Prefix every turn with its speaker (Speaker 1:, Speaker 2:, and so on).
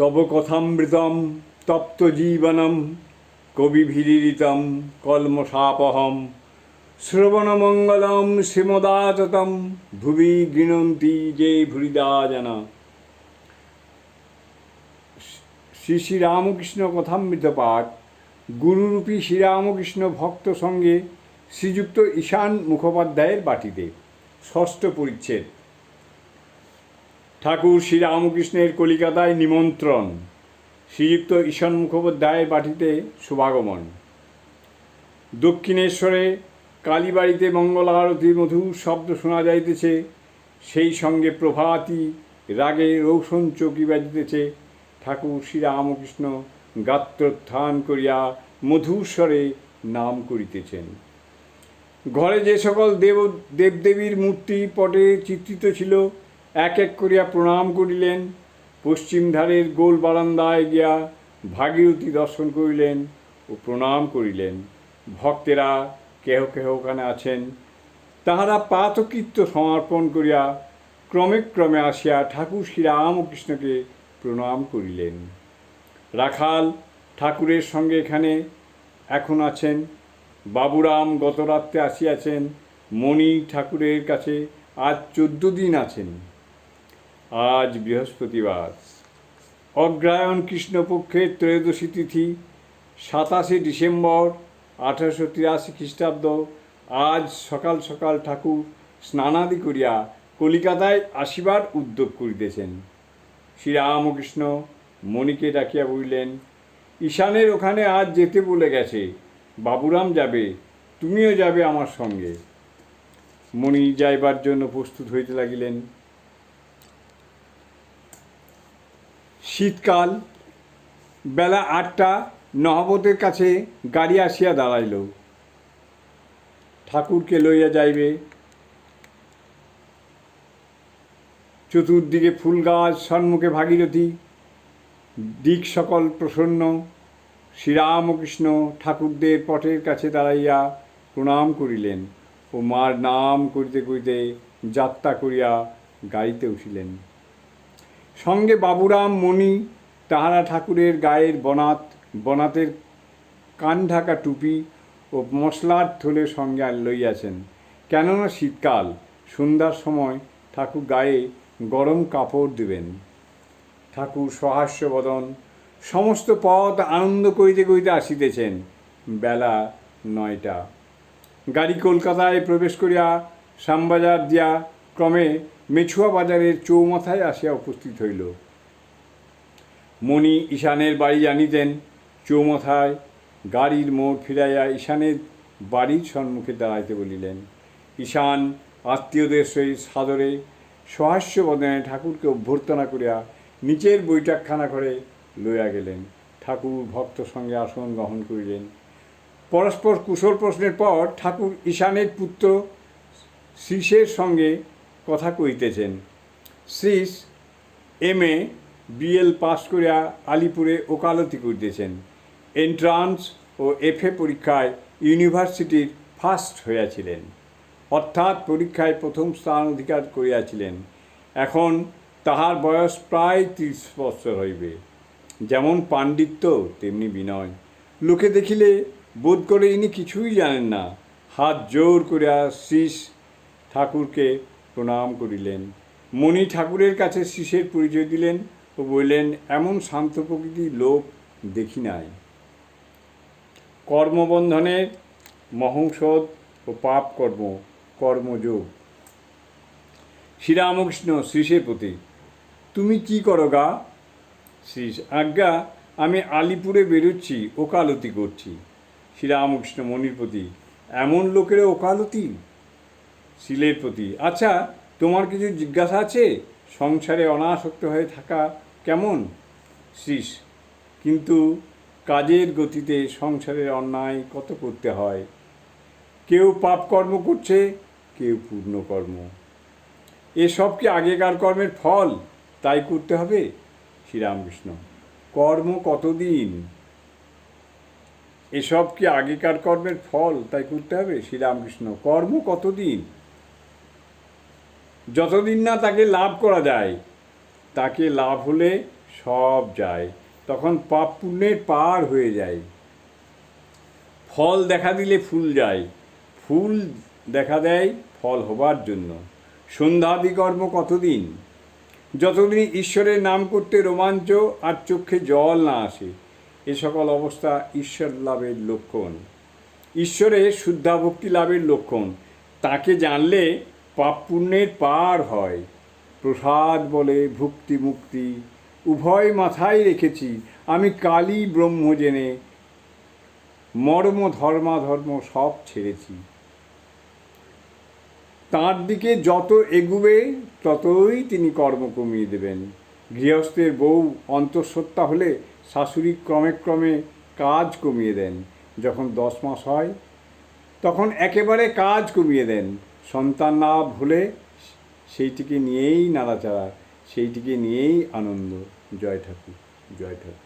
Speaker 1: তব কথামৃতম, তপ্ত জীবনম কবিভিরিতম কলমশাপহম শ্রবণমঙ্গলম, শ্রীমদাততম, ভুবি গৃণন্তি যে ভুরিদা জানা। শ্রী শ্রী রামকৃষ্ণ কথামৃত পাঠ, গুরুরূপী শ্রীরামকৃষ্ণ ভক্ত সঙ্গে শ্রীযুক্ত ঈশান মুখোপাধ্যায়ের বাটিতে, ষষ্ঠ পরিচ্ছেদ। ঠাকুর শ্রীরামকৃষ্ণের কলিকাতায় নিমন্ত্রণ। শ্রীযুক্ত ঈশান মুখোপাধ্যায়ের বাটিতে শুভাগমন। দক্ষিণেশ্বরে কালীবাড়িতে মঙ্গল আরতির মধুর শব্দ শোনা যাইতেছে, সেই সঙ্গে প্রভাতী রাগে রৌশন চৌকি বাজিতেছে। ঠাকুর শ্রীরামকৃষ্ণ গাত্রোত্থান করিয়া মধুস্বরে নাম করিতেছেন। ঘরে যে সকল দেব, দেবদেবীর মূর্তি পটে চিত্রিত ছিল এক এক করিয়া প্রণাম করিলেন। পশ্চিম ধারের গোল বারান্দায় গিয়া ভাগীরথী দর্শন করিলেন ও প্রণাম করিলেন। ভক্তেরা কেহ কেহ ওখানে আছেন। তাহারা পাতকৃত্য সমর্পণ করিয়া ক্রমে ক্রমে আসিয়া ঠাকুর শ্রীরামকৃষ্ণকে প্রণাম করিলেন। রাখাল ঠাকুরের সঙ্গে এখানে এখন আছেন। বাবুরাম গত রাত্রে আসিয়াছেন। মণি ঠাকুরের কাছে আজ চোদ্দ দিন আছেন। আজ বৃহস্পতিবার। অগ্রায়ণ কৃষ্ণপক্ষের ত্রয়োদশী তিথি, সাতাশে ডিসেম্বর আঠারোশো তিরাশি খ্রিস্টাব্দ। আজ সকাল সকাল ঠাকুর স্নানাদি করিয়া কলিকাতায় আসিবার উদ্যোগ করিতেছেন। শ্রীরামকৃষ্ণ মণিকে ডাকিয়া বলিলেন, ঈশানের ওখানে আজ যেতে বলে গেছে। বাবুরাম যাবে, তুমিও যাবে আমার সঙ্গে। মণি যাইবার জন্য প্রস্তুত হইতে লাগিলেন। শীতকাল, বেলা আটটা, নহবতের কাছে গাড়ি আসিয়া দাঁড়াইল। ঠাকুরকে লইয়া যাইবে। চতুর্দিকে ফুল গাছ, সন্মুখে ভাগীরথী, দিক সকল প্রসন্ন। শ্রীরামকৃষ্ণ ঠাকুরদের পটের কাছে দাঁড়াইয়া প্রণাম করিলেন ও মার নাম করিতে করিতে যাত্রা করিয়া গাড়িতে উঠিলেন। সঙ্গে বাবুরাম, মণি, তাহারা ঠাকুরের গায়ের বনাত, বনাতের কান ঢাকা টুপি ও মশলার থলে সঙ্গে আর লইয়াছেন। কেননা শীতকাল, সন্ধ্যার সময় ঠাকুর গায়ে গরম কাপড় দিবেন। ঠাকুর সহাস্য বদন, সমস্ত পথ আনন্দ করিতে করিতে আসিতেছেন। বেলা নয়টা। গাড়ি কলকাতায় প্রবেশ করিয়া শ্যামবাজার দিয়া ক্রমে মেছুয়া বাজারের চৌমাথায় আসিয়া উপস্থিত হইল। মণি ঈশানের বাড়ি জানিতেন, চৌমাথায় গাড়ির মোড় ফিরাইয়া ঈশানের বাড়ির সম্মুখে দাঁড়াইতে বলিলেন, ঈশান, আত্মীয়দের সহিত সাদরে সহাস্য বদনে ঠাকুরকে অভ্যর্থনা করিয়া নিচের বৈঠকখানা ঘরে লইয়া গেলেন। ঠাকুর ভক্ত সঙ্গে আসন গ্রহণ করিলেন। পরস্পর কুশল প্রশ্নের পর ঠাকুর ঈশানের পুত্র শ্রীষের সঙ্গে কথা কইতেছেন। Srish M A BL pass করিয়া আলিপুরে ওকালতি করিতেছেন। এন্ট্রান্স ও এফএ পরীক্ষায় ইউনিভার্সিটির ফার্স্ট হইয়াছিলেন। অর্থাৎ পরীক্ষায় প্রথম স্থান অধিকার করিয়াছিলেন। এখন তাহার বয়স প্রায় ত্রিশ বৎসর হইবে। যেমন পাণ্ডিত্য, তেমনি বিনয়। লোকে দেখিলে বোধ করে ইনি কিছুই জানেন না। হাত জোর করিয়া শ্রীষ ঠাকুরকে প্রণাম করিলেন। মণি ঠাকুরের কাছে শিশের পরিচয় দিলেন ও বললেন, এমন শান্ত প্রকৃতির লোক দেখি নাই। কর্মবন্ধনের মহংসদ ও পাপ কর্ম কর্মযোগ। শ্রীরামকৃষ্ণ শ্রীষের প্রতি, তুমি কি করো গা? শ্রীষ আজ্ঞা, আমি আলিপুরে বেরোচ্ছি, ওকালতি করছি। শ্রীরামকৃষ্ণ মণির প্রতি, এমন লোকেরা ওকালতি? শিলের প্রতি। আচ্ছা তোমার কিছু জিজ্ঞাসা আছে? সংসারে অনাসক্ত হয়ে থাকা কেমন? শ্রীষ কিন্তু কাজের গতিতে সংসারের অন্যায় কত করতে হয়? কেউ পাপ কর্ম করছে, কেউ পূর্ণ কর্ম। এসব কি আগেকার কর্মের ফল? তাই করতে হবে? শ্রীরামকৃষ্ণ, কর্ম কতদিন? এসব কি আগেকার কর্মের ফল? তাই করতে হবে? শ্রীরামকৃষ্ণ, কর্ম কতদিন? যতদিন না তাকে লাভ করা যায়, তাকে লাভ হলে সব যায়। তখন পাপ পুণ্যের পার হয়ে যায়। ফল দেখা দিলে ফুল যায়। ফুল দেখা দেয় ফল হবার জন্য। সন্ধ্যাদি কর্ম কতদিন? যতদিন ঈশ্বরের নাম করতে রোমাঞ্চ আর চোখে জল না আসে, এ সকল অবস্থা ঈশ্বর লাভের লক্ষণ। ঈশ্বরের শুদ্ধাভক্তি লাভের লক্ষণ। তাকে জানলে পাপ পুণ্যের পার হয়। প্রসাদ বলে ভুক্তি মুক্তি, উভয় মাথায় রেখেছি। আমি কালী ব্রহ্ম জেনে মর্ম, ধর্মাধর্ম সব ছেড়েছি। তার দিকে যত এগুবে, ততই তিনি কর্ম কমিয়ে দেবেন। গৃহস্থের বউ অন্তঃসত্ত্বা হলে শাশুড়ি ক্রমে ক্রমে কাজ কমিয়ে দেন। যখন দশ মাস হয়, তখন একেবারে কাজ কমিয়ে দেন। সন্তান না ভুলে সেইটিকে নিয়েই নাড়াচাড়া সেইটিকে নিয়েই আনন্দ। জয় ঠাকুর জয় ঠাকুর।